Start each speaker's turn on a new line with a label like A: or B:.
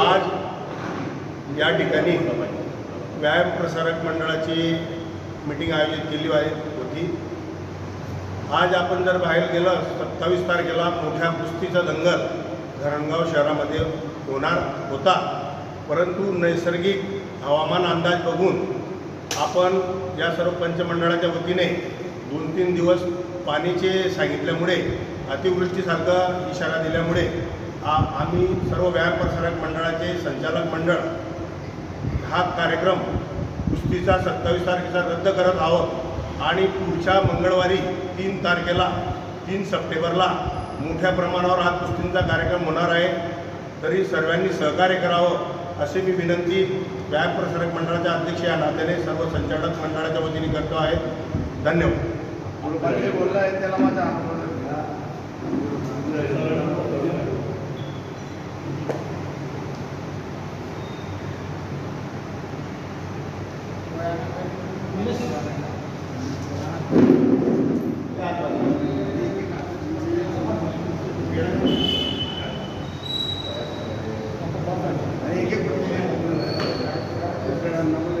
A: आज या ठिकाणी व्यायाम प्रसारक मंडळाची मीटिंग आयोजित केली आहे होती. आज आपण जर बाहेर गेलं सत्तावीस तारखेला मोठ्या कुस्तीचा दंगल धरणगाव शहरामध्ये होणार होता. परंतु नैसर्गिक हवामान अंदाज बघून आपण या सर्व पंचमंडळाच्या वतीने दोन तीन दिवस पाणीचे सांगितल्यामुळे अतिवृष्टीसारखा इशारा दिल्यामुळे आम्ही सर्व व्यायाम प्रसारक मंडळाचे संचालक मंडळ हा कार्यक्रम कुस्तीचा सत्तावीस तारखेचा रद्द करत आहोत. आणि पुढच्या मंगळवारी तीन तारखेला तीन सप्टेंबरला मोठ्या प्रमाणावर हा कुस्तींचा कार्यक्रम होणार आहे. तरी सर्वांनी सहकार्य करावं अशी मी विनंती व्यायाम प्रसारक मंडळाच्या अध्यक्ष या नात्याने सर्व संचालक मंडळाच्या वतीने करतो आहे. धन्यवाद.
B: बोलला आहे त्याला माझा el nombre